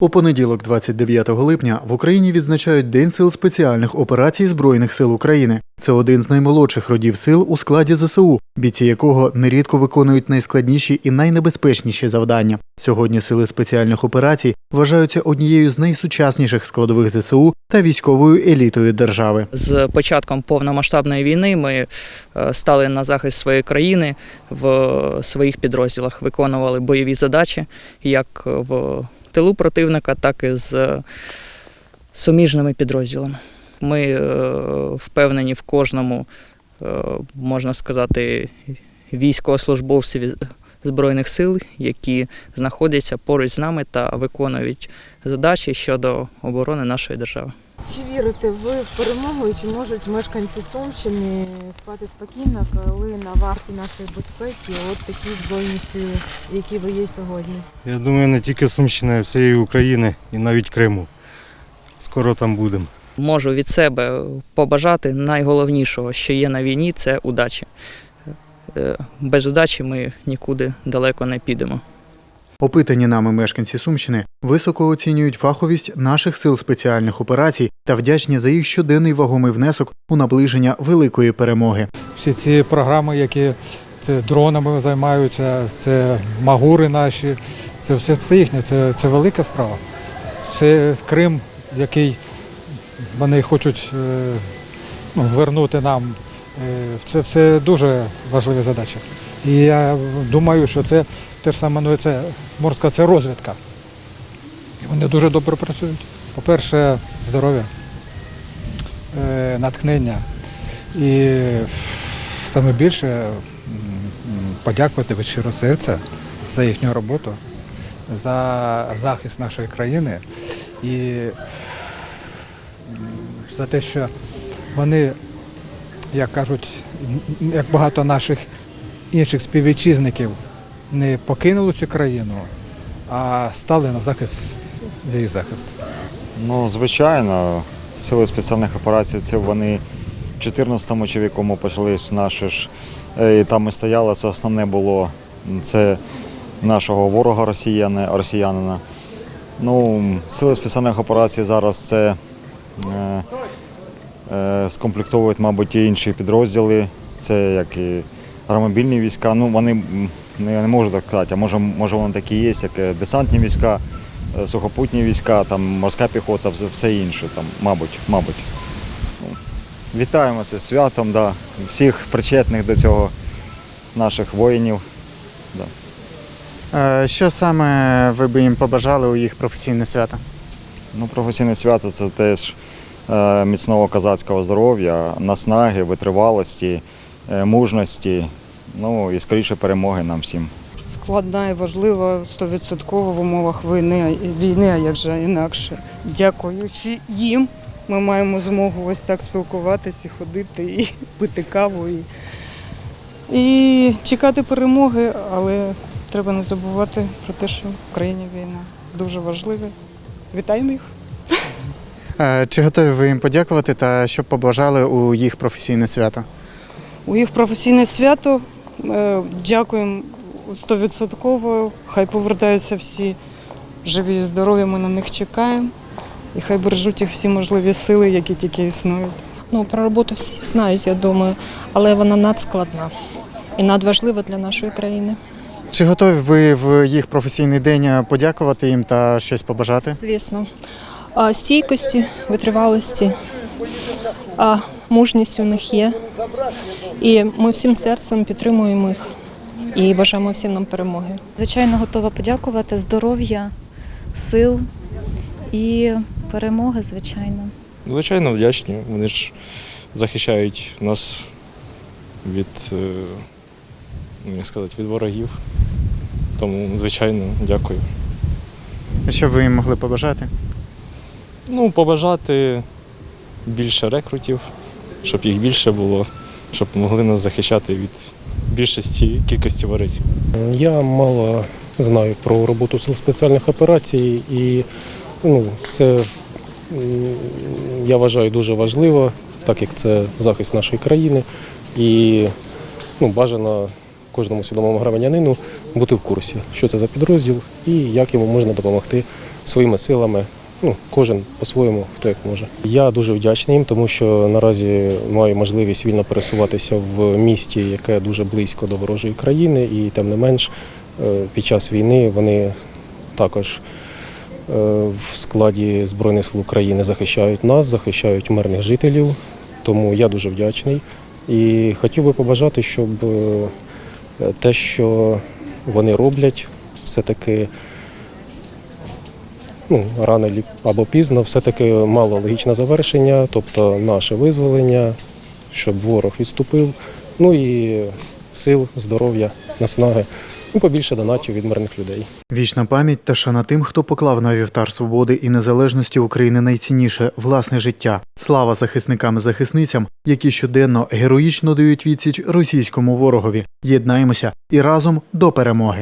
У понеділок, 29 липня, в Україні відзначають День сил спеціальних операцій Збройних сил України. Це один з наймолодших родів сил у складі ЗСУ, бійці якого нерідко виконують найскладніші і найнебезпечніші завдання. Сьогодні сили спеціальних операцій вважаються однією з найсучасніших складових ЗСУ та військовою елітою держави. З початком повномасштабної війни ми е, стали на захист своєї країни в своїх підрозділах, виконували бойові задачі як в тилу противника, так і з суміжними підрозділами. Ми е, впевнені в кожному, е, можна сказати, військовослужбовців Збройних сил, які знаходяться поруч з нами та виконують задачі щодо оборони нашої держави. Чи вірите ви в перемогу і чи можуть мешканці Сумщини спати спокійно, коли на варті нашої безпеки от такі збройні сили, які ви є сьогодні? Я думаю, не тільки Сумщини, а всієї України і навіть Криму. Скоро там будемо. Можу від себе побажати найголовнішого, що є на війні, це удачі. Е, Без удачі ми нікуди далеко не підемо. Опитані нами мешканці Сумщини високо оцінюють фаховість наших сил спеціальних операцій та вдячні за їх щоденний вагомий внесок у наближення великої перемоги. всі ці програми, які це дронами займаються, це магури наші, це все це їхнє, це, це велика справа. Це Крим, який вони хочуть е, ну, вернути нам. Е, Це все дуже важливі задачі. І я думаю, що це те ж саме, ну, це, сказати, це розвідка. Вони дуже добре працюють. По-перше, здоров'я, е, натхнення. І саме більше подякувати від щиро серця за їхню роботу, за захист нашої країни і за те, що вони, як кажуть, як багато наших інших співвітчизників не покинули цю країну, а стали на захист її захист. Ну, звичайно, сили спеціальних операцій це вони в 14-му чи в якому почались наші ж, е, і там ми стояли, це основне було це нашого ворога росіяни, росіянина. Ну, сили спеціальних операцій зараз це е, скомплектовують, мабуть, і інші підрозділи, це як і аеромобільні війська. Ну, вони ну, я не можу так сказати, а може, може вони такі є, як е, десантні війська е, сухопутні війська, там морська піхота, все- інше, там, мабуть, мабуть. Ну, Вітаємо це святом, да. всіх причетних до цього наших воїнів. Е, Що саме ви би їм побажали у їх професійне свято? Ну, професійне свято це теж е, міцного козацького здоров'я, наснаги, витривалості, е, мужності, ну і скоріше перемоги нам всім. складна і важлива стовідсотково в умовах війни, війни, а як же інакше. Дякуючи їм, ми маємо змогу ось так спілкуватися, ходити, і пити каву, і, і чекати перемоги, але треба не забувати про те, що в країні війна дуже важлива. Вітаємо їх! Е, Чи готові ви їм подякувати та що побажали у їх професійне свято? У їх професійне свято е, дякуємо стовідсотково. Хай повертаються всі живі і здорові. Ми на них чекаємо. І хай бережуть їх всі можливі сили, які тільки існують. Ну, про роботу всі знають, я думаю, але вона надскладна і надважлива для нашої країни. Чи готові ви в їх професійний день подякувати їм та щось побажати? Звісно. Стійкості, витривалості, а мужність у них є. І ми всім серцем підтримуємо їх і бажаємо всім нам перемоги. Звичайно, готова подякувати здоров'я, сил і перемоги, звичайно. Звичайно, вдячні. Вони ж захищають нас від, е, ну, як сказати, від ворогів. Тому, звичайно, дякую. Що ви їм могли побажати? Ну, побажати більше рекрутів, щоб їх більше було, щоб могли нас захищати від більшості кількості ворогів. Я мало знаю про роботу сил спеціальних операцій, і ну, це я вважаю дуже важливо, так як це захист нашої країни. І ну, бажано кожному свідомому громадянину бути в курсі, що це за підрозділ і як йому можна допомогти своїми силами. Ну, кожен по-своєму, хто як може. Я дуже вдячний їм, тому що наразі маю можливість вільно пересуватися в місті, яке дуже близько до ворожої країни, і тим не менш е, під час війни вони також е, в складі Збройних сил України захищають нас, захищають мирних жителів. Тому я дуже вдячний. І хотів би побажати, щоб е, те, що вони роблять, все-таки ну, рано або пізно, все-таки мало логічне завершення, тобто наше визволення, щоб ворог відступив. Ну і сил, здоров'я, наснаги, ну побільше донатів від мирних людей. Вічна пам'ять та шана тим, хто поклав на вівтар свободи і незалежності України найцінніше власне життя. Слава захисникам і захисницям, які щоденно героїчно дають відсіч російському ворогові. Єднаємося і разом до перемоги.